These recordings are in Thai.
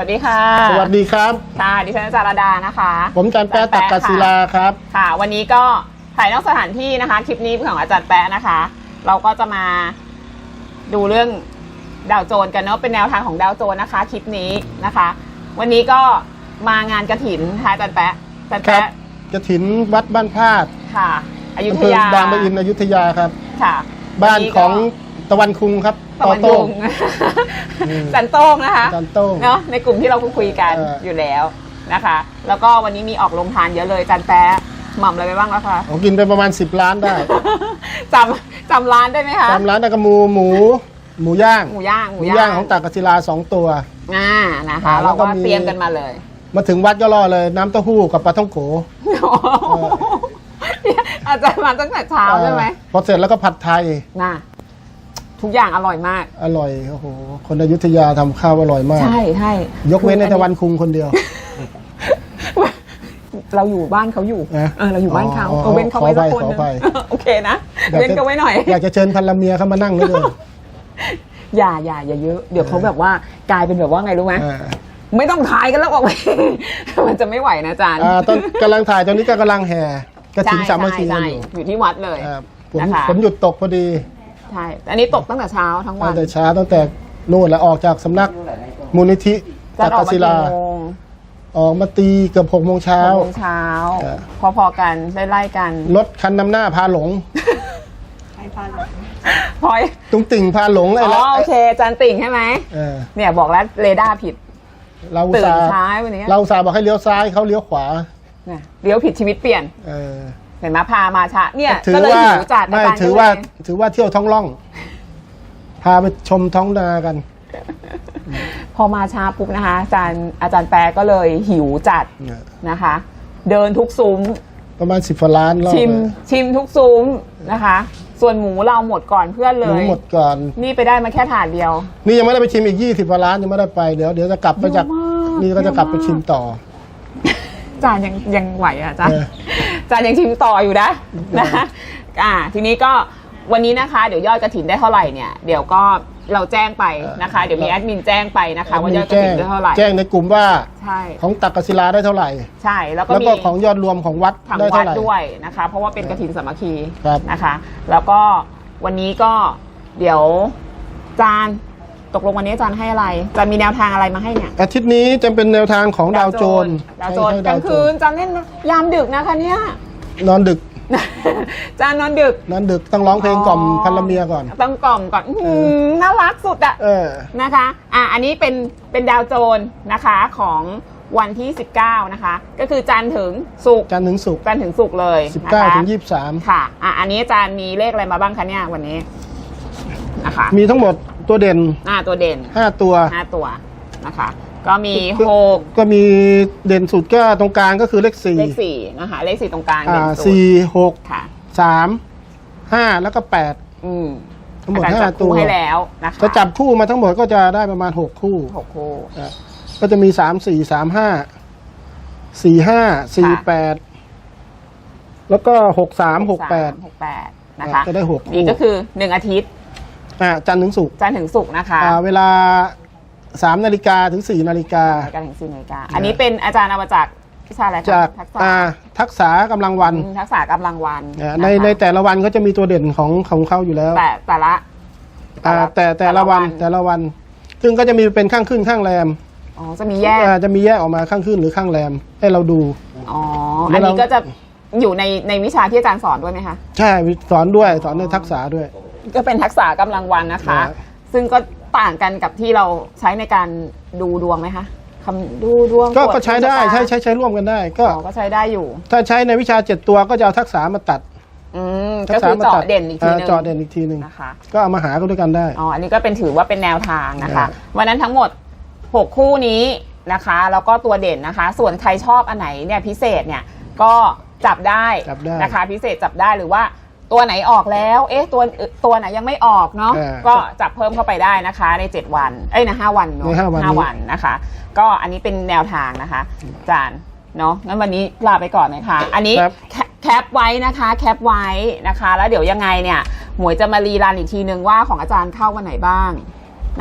วัสดีค่ะ สวัสดีครับ ค่ะ ดิฉันอาจารย์ระดานะคะ ผมจันแป๊ะตักกศิลาครับ ค่ะ วันนี้ก็ถ่ายนอกสถานที่นะคะ คลิปนี้เป็นของอาจารย์แป๊ะนะคะ เราก็จะมาดูเรื่องดาวโจนกันเนาะ เป็นแนวทางของดาวโจนนะคะ คลิปนี้นะคะ วันนี้ก็มางานกระถินค่ะอาจารย์แป๊ะอาจารย์ครับแป๊ะ กระถินวัดบ้านพาดค่ะ อยุอำธเภอยาบางปะอินอยุธยาครับ ค่ะบ้านวัก็ของ ตะวันคุงครับตะวันโต้ยุงงอืมจันโต้งนะคะจันโต้งเนาะในกลุ่มที่เราคุยกันเออออยู่แล้วนะคะ แล้วก็วันนี้มีออกลงทานเยอะเลยจันแป๊ะหม่ำอะไรไปบ้างแล้วคะผมกินไปประมาณ 10 ล้านได้จำจำร้านได้ไหมคะตามร้านนากระมูหมูหมูย่างหมูย่างหมูย่างของตักกศิลาสองตัวอ่านะคะอ่าแล้เราวก็ก็มีเตรียมกันมาเลย มาถึงวัดก็รอเลยน้ำเต้าหู้กับปลาท่องโกอาจารย์มาตั้งแต่เช้าใช่ไหมเออพอเสร็จแล้วก็ผัดไทยน่ะ ทุกอย่างอร่อยมาก อร่อยโอ้โหคนอยุธยาทำข้าวอร่อยมาก ใช่ใช่ยกเว้นในคืออัตะวันคุงคนเดียว เราอยู่บ้านเขาอยู่นะเออเราอยู่บ้านเขาอ๋อเอาเว้นเขาไว้สักคนขอหนึงอภัยโอเคนะอยากเว้นจะเขาไว้หน่อย อยากจะเชิญพันละเมียเข้ามานั่งเลยอย่าอย่าอย่าเยอะ เดี๋ยวเขาแบบว่ากลายเป็นแบบว่าไงรู้ไหมอ่าไม่ต้องถ่ายกันแล้วออกไป มันจะไม่ไหวนะอาจารย์อ่าตอนกำลังถ่ายตอนนี้ก็กำลังแห่กระถิ่นใช่สามัคคีใช่กันอยู่อยู่ที่วัดเลย อ่าฝนนะคะ ฝนหยุดตกพอดี ใช่ อันนี้ตกตั้งแต่เช้าทั้งวัตั้นงแต่เช้าตั้งแต่นู่นแล้วออกจากสำนักมูลนิธิจะตักออกกมาศิกี่ลา โมงออกมาตีเกือบหกโมงเช้า หกโมงเช้า เออ พอๆกันไล่ๆกัน รถคันนำหน้าพาหลง พอยตุงติ่งพาหลงอ๋ไอ้อละโอเคอาจานติ่งใช่ไหม เออเนี่ยบอกแล้วเรดาร์ผิด เราอุตตื่นส่าห์ช้าวันนี้ เราอุตส่าห์บอกให้เลี้ยวซ้ายเขาเลี้ยวขวา เนี่ยเลี้ยวผิดชีวิตเปลี่ยน เออ เห็นไหมพามาช้าเนี่ยถือก็เลยว่าหิวจัดไม่จรย์ถือก็เลยว่าถือว่าเที่ยวท้องร่อง พาไปชมท้องนากัน พอมาช้าปุ๊บนะคะ อาจารย์อาจารย์แปรก็เลยหิวจัดนะคะ เดินทุกซุ้ม ประมาณสิบล้านรอบชิมชิมทุกซุ้มนะคะ ส่วนหมูเราหมดก่อนเพื่อนเลหมูย หมดก่อน นี่ไปได้มาแค่ถาดเดียว นี่ยังไม่ได้ไปชิมอีกยี่สิบล้านยังไม่ได้ไปเดี๋ยวเดี๋ยวจะกลับไปจาก เยอะมาก นี่ก็จะกลับไปชิมต่อ จานยังยังไหวอะจานเออจานยังชิมต่ออยู่นะนะอ่าทีนี้ก็วันนี้นะคะเดี๋ยวยอดกระถินได้เท่าไหร่เนี่ยเดี๋ยวก็เราแจ้งไปนะคะ เดี๋ยวมีแอดมินแจ้งไปนะคะว่ายอดกระแจ้ถิงนได้เท่าไหร่แจ้งในกลุ่มว่าใช่ของตักกศิลาได้เท่าไหร่ ใช่แล้วก็แล้วมีก็ของยอดรวมของวัดถังได้วัเท่าดไหร่ด้วยนะคะ เพราะว่าเป็นกระถินสามัคคีครับนะคะ แล้วก็วันนี้ก็เดี๋ยวจาน ตกลงวันนี้อาจารย์ให้อะไรจานมีแนวทางอะไรมาให้เนี่ยอาทิตย์นี้จะเป็นแนวทางของดาวโจรดาวโจรให้ให้กลางคืนจานเล่นยามดึกนะคะเนี่ย นอนดึกจานนอนดึกนอนดึกต้องร้องเพลงกล่อมพันละเมียก่อน ต้องกล่อมก่อนอื้อหือน่ารักสุดอะ เออ นะคะอะอันนี้เป็นเป็นดาวโจรนะคะของวันที่ 19 นะคะ ก็คือจันทร์ถึงศุกร์จันทร์ถึงศุกร์จันทร์ถึงศุกร์เลยนะคะ19ถึง23 ค่ะอะ อันนี้อาจารย์มีเลขอะไรมาบ้างคะเนี่ยวันนี้นะคะมีทั้งหมด ตัวเด่นอ่าตัวเด่น5ตัวห้าตัวนะคะ ก็มีหกก็มีเด่นสุดก็ตรงกลางก็คือเลขสี่เลขสี่นะคะเลขสี่ตรงกลางอ่าเด่นสุดสี่หกค่ะสามห้าแล้วก็แปดอืมทั้งหมดอาจารย์ห้าจับตัคู่วให้แล้วนะคะจะจับคู่มาทั้งหมดก็จะได้ประมาณหกคู่หกคู่อะก็จะมีสามสี่สามห้าสี่ห้าสี่แปดแล้วก็หกสามหกแปดหกแปดนะคะจะได้หกคู่นี่ก็คือหนึ่งอาทิตย์ อ่าจันทร์ถึงศุกร์จันทร์ถึงศุกร์นะคะอ่าเวลาสามนาฬิกาถึงสี่นาฬิกาการถึงสี่นาฬิกาอันนี้เป็นอาจารย์เอามาจากวิชาอะไรคะจากทักษะอ่าทักษะกำลังวันอืมทักษะกำลังวันอ่านะคะในในแต่ละวันก็จะมีตัวเด่นของของเขาอยู่แล้วแต่แต่ละ อ่าแต่แต่ละวันแต่ละวัน ซึ่งก็จะมีเป็นข้างขึ้นข้างแรมอ๋อจะมีแยก อ่าจะมีแยกออกมาข้างขึ้นหรือข้างแรมให้เราดู อ๋อแล้อันวเรานี้ก็จะอยู่ในในวิชาที่อาจารย์สอนด้วยไหมคะ ใช่สอนด้วยสอนในทักษะด้วย ก็เป็นทักษะกำลังวันนะคะ ครับ ซึ่งก็ต่างกันกับที่เราใช้ในการดูดวงไหมคะคำดูดวงก็ตรวจก็ใช้ได้ดวงชะตาใช้ใช้ใช้ร่วมกันได้ ก็อ๋อก็ใช้ได้อยู่ ถ้าใช้ในวิชาเจ็ดตัวก็จะเอาทักษะมาตัดอืมทัก็ษะคือมาเจาะตัดเด่นอีกทีหนึงเจาะเด่นอีกทีหนึ่งนะคะ ก็เอามาหากันด้วยกันได้ อ๋อ อันนี้ก็เป็นถือว่าเป็นแนวทางนะคะอ่าวันนั้นทั้งหมด 6 คู่นี้นะคะ แล้วก็ตัวเด่นนะคะ ส่วนใครชอบอันไหนเนี่ยพิเศษเนี่ยก็จับได้จับได้นะคะ พิเศษจับได้หรือว่า ตัวไหนออกแล้ว เอ๊ะตัวตัวไหนยังไม่ออกเนาะ อ่าก็จับเพิ่มเข้าไปได้นะคะ ใน 7 วัน เอ้ยนะห้าวันเนาะในห้าวันนี้ วันนะคะ ก็อันนี้เป็นแนวทางนะคะอาจารย์เนาะ งั้นวันนี้ลาไปก่อนนะคะ อันนี้ครับแคแคปไว้นะคะ แคปไว้นะคะ แล้วเดี๋ยวยังไงเนี่ยหมวยจะมารีรันอีกทีนึงว่าของอาจารย์เข้าวันไหนบ้าง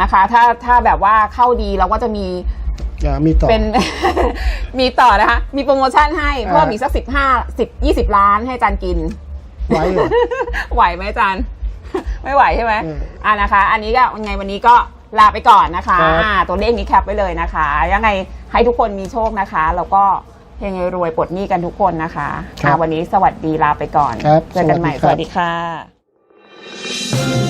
นะคะ ถ้าถ้าแบบว่าเข้าดีเราก็จะมี อ่ามีต่อ เป็น มีต่อนะคะ มีโปรโมชั่นให้อ่าเพิ่มอีกสักสิบห้าสิบยี่สิบล้านให้อาจารย์กิน ไว้เหรอ ไหวไหมอาจารย์ ไม่ไหวใช่ไหมเอออ่านะคะ อันนี้ก็ยังไงวันนี้ก็ลาไปก่อนนะคะครับ อ่าตัวเลขนี้แคปไว้เลยนะคะ ยังไงให้ทุกคนมีโชคนะคะ แล้วก็เฮงรวยปลดหนี้กันทุกคนนะคะครับอ่าวันนี้สวัสดีลาไปก่อน ครับเจอกันใหม่สวัสดีครับสวัสดีค่ะ